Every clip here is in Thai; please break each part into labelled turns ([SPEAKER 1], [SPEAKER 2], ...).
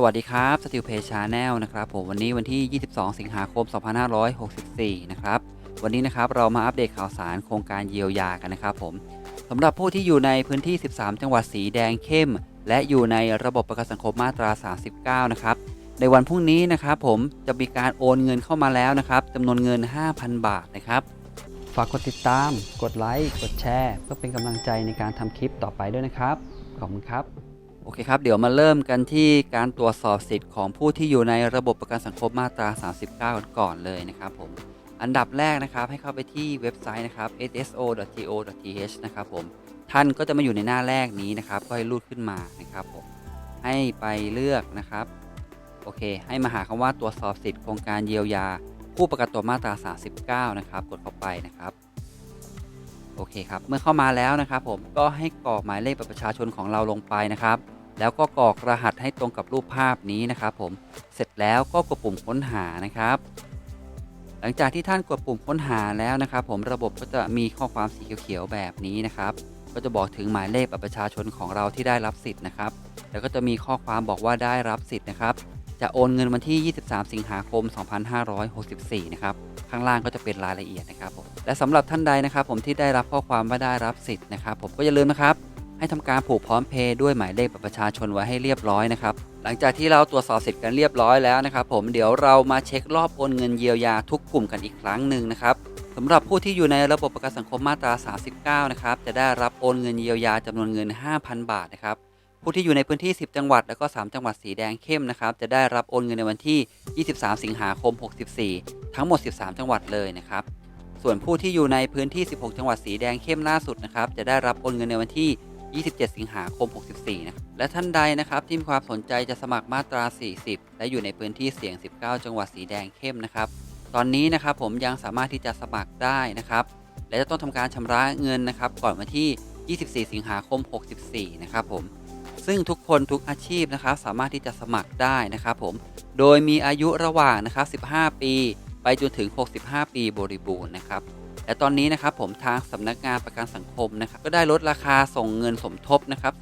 [SPEAKER 1] สวัสดีครับสติลเพชาแนลนะครับผมวันนี้วันที่ 22 สิงหาคม 2564 นะครับวันนี้นะครับเรามาอัปเดตข่าวสารโครงการเยียวยากันนะครับผมสำหรับผู้ที่อยู่ในพื้นที่ 13 จังหวัดสีแดงเข้ม และอยู่ในระบบประกันสังคมมาตรา 39 นะครับในวันพรุ่งนี้นะครับผมจะมีการโอนเงินเข้ามาแล้วนะครับจำนวนเงิน 5,000 บาทนะครับฝากกดติดตาม กดไลค์กดแชร์ เพื่อเป็นกำลังใจในการทำคลิปต่อไปด้วยนะครับขอบคุณครับ อเคครับ เดี๋ยวมาเริ่มกันที่การตรวจสอบสิทธิ์ของผู้ที่อยู่ในระบบประกันสังคมมาตรา 39 กันก่อนเลยนะครับผม อันดับแรกนะครับให้เข้าไปที่เว็บไซต์นะครับ sso.go.th นะครับผม ท่านก็จะมาอยู่ในหน้าแรกนี้นะครับ ก็ให้รูดขึ้นมานะครับผม ให้ไปเลือกนะครับ โอเค ให้มาหาคำว่าตรวจสอบสิทธิ์โครงการเยียวยา ผู้ประกันตัวมาตรา 39 นะครับ กดเข้าไปนะครับโอเคครับ เมื่อเข้ามาแล้วนะครับผมก็ให้กรอกหมายเลขบัตรประชาชนของเราลงไปนะครับ แล้วก็กรอกรหัสให้ตรงกับรูปภาพนี้นะครับผม เสร็จแล้วก็กดปุ่มค้นหานะครับ หลังจากที่ท่านกดปุ่มค้นหาแล้วนะครับ ผมระบบก็จะมีข้อความสีเขียวๆแบบนี้นะครับ ก็จะบอกถึงหมายเลขบัตรประชาชนของเราที่ได้รับสิทธิ์นะครับ แล้วก็จะมีข้อความบอกว่าได้รับสิทธิ์นะครับ จะโอนเงินวันที่ 23 สิงหาคม 2564 นะครับ ข้างล่างก็จะเป็นรายละเอียดนะครับผม และสำหรับท่านใดนะครับ ผมที่ได้รับข้อความว่าได้รับสิทธิ์นะครับ ผมก็อย่าลืมนะครับ ให้ทำการผูกพร้อมเพย์ด้วยหมายเลขบัตรประชาชนไว้ให้เรียบร้อยนะครับ หลังจากที่เราตรวจสอบเสิทธิ์กันเรียบร้อยแล้วนะครับ ผมเดี๋ยวเรามาเช็ครอบโอนเงินเยียวยาทุกกลุ่มกันอีกครั้งหนึ่งนะครับสำหรับผู้ที่อยู่ในระบบประกันสังคมมาตรา 39 นะครับ จะได้รับโอนเงินเยียวยาจำนวนเงิน 5,000 บาทนะครับ ผู้ที่อยู่ในพื้นที่ 10 จังหวัด แล้วก็ 3 จังหวัดสีแดงเข้มนะครับ จะได้รับโอนเงินในวันที่ 23 สิงหาคม 64 ทั้งหมด 13 จังหวัดเลยนะครับ ส่วนผู้ที่อยู่ในพื้นที่ 16 จังหวัดสีแดงเข้มล่าสุดนะครับ จะได้รับโอนเงินในวันที่ 27 สิงหาคม 64 นะครับ และท่านใดนะครับที่มีความสนใจจะสมัครมาตรา 40 และอยู่ในพื้นที่เสี่ยง 19 จังหวัดสีแดงเข้มนะครับ ตอนนี้นะครับผมยังสามารถที่จะสมัครได้นะครับ และจะต้องทำการชำระเงินนะครับก่อนวันที่ 24 สิงหาคม 64 นะครับผม ซึ่งทุกคนทุกอาชีพนะครับสามารถที่จะสมัครได้นะครับผม โดยมีอายุระหว่างนะครับ 15 ปี ไปจนถึง 65 ปีบริบูรณ์นะครับ และตอนนี้นะครับผมทางสำนักงานประกันสังคมนะครับก็ได้ลดราคาส่งเงินสมทบนะครับ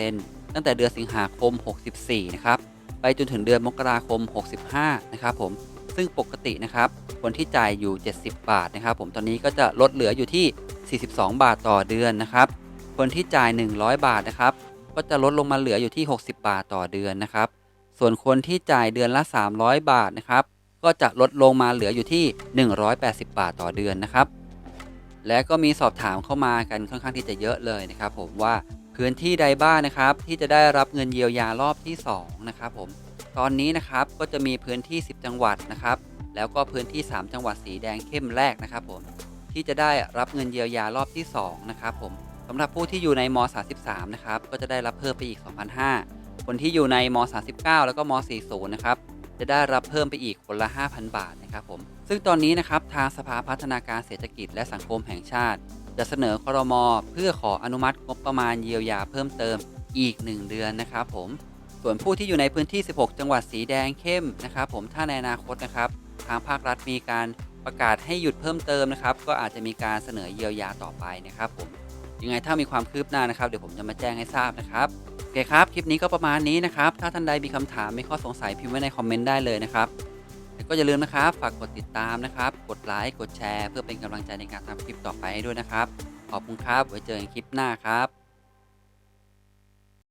[SPEAKER 1] 40%ตั้งแต่เดือนสิงหาคม 64 นะครับไปจนถึงเดือนมกราคม 65 นะครับผมซึ่งปกตินะครับคนที่จ่ายอยู่ 70 บาทนะครับ ผมตอนนี้ก็จะลดเหลืออยู่ที่ 42 บาทต่อเดือนนะครับ คนที่จ่าย 100 บาทนะครับ ก็จะลดลงมาเหลืออยู่ที่ 60 บาทต่อเดือนนะครับ ส่วนคนที่จ่ายเดือนละ 300 บาทนะครับ ก็จะลดลงมาเหลืออยู่ที่ 180 บาทต่อเดือนนะครับ และก็มีสอบถามเข้ามากันค่อนข้างที่จะเยอะเลยนะครับผมว่าพื้นที่ใดบ้างนะครับที่จะได้รับเงินเยียวยารอบที่2นะครับผมตอนนี้นะครับก็จะมีพื้นที่ 10 จังหวัดนะครับ แล้วก็พื้นที่ 3 จังหวัดสีแดงเข้มแรกนะครับผมที่จะได้รับเงินเยียวยารอบที่2นะครับผมสำหรับผู้ที่อยู่ในม 33 นะครับก็จะได้รับเพิ่มไปอีก 2,500คนที่อยู่ในม 39 แล้วก็ม 40 นะครับ จะได้รับเพิ่มไปอีกคนละ 5,000 บาทนะครับผม ซึ่งตอนนี้นะครับทางสภาพัฒนาการเศรษฐกิจและสังคมแห่งชาติ จะเสนอครมเพื่อขออนุมัติงบประมาณเยียวยาเพิ่มเติมอีก 1 เดือนนะครับผม ส่วนผู้ที่อยู่ในพื้นที่ 16 จังหวัดสีแดงเข้มนะครับผมถ้าในอนาคตนะครับทางภาครัฐมีการประกาศให้หยุดเพิ่มเติมนะครับก็อาจจะมีการเสนอเยียวยาต่อไปนะครับผม ยังไงถ้ามีความคืบหน้านะครับเดี๋ยวผมจะมาแจ้งให้ทราบนะครับโอเคครับคลิปนี้ก็ประมาณนี้นะครับถ้าท่านใดมีคำถามมีข้อสงสัยพิมพ์ไว้ในคอมเมนต์ได้เลยนะครับแล้วก็อย่าลืมนะครับฝากกดติดตามนะครับ กดไลค์กดแชร์ เพื่อเป็นกำลังใจในการทำคลิปต่อไปให้ด้วยนะครับ ขอบคุณครับไว้เจอกันคลิปหน้าครับ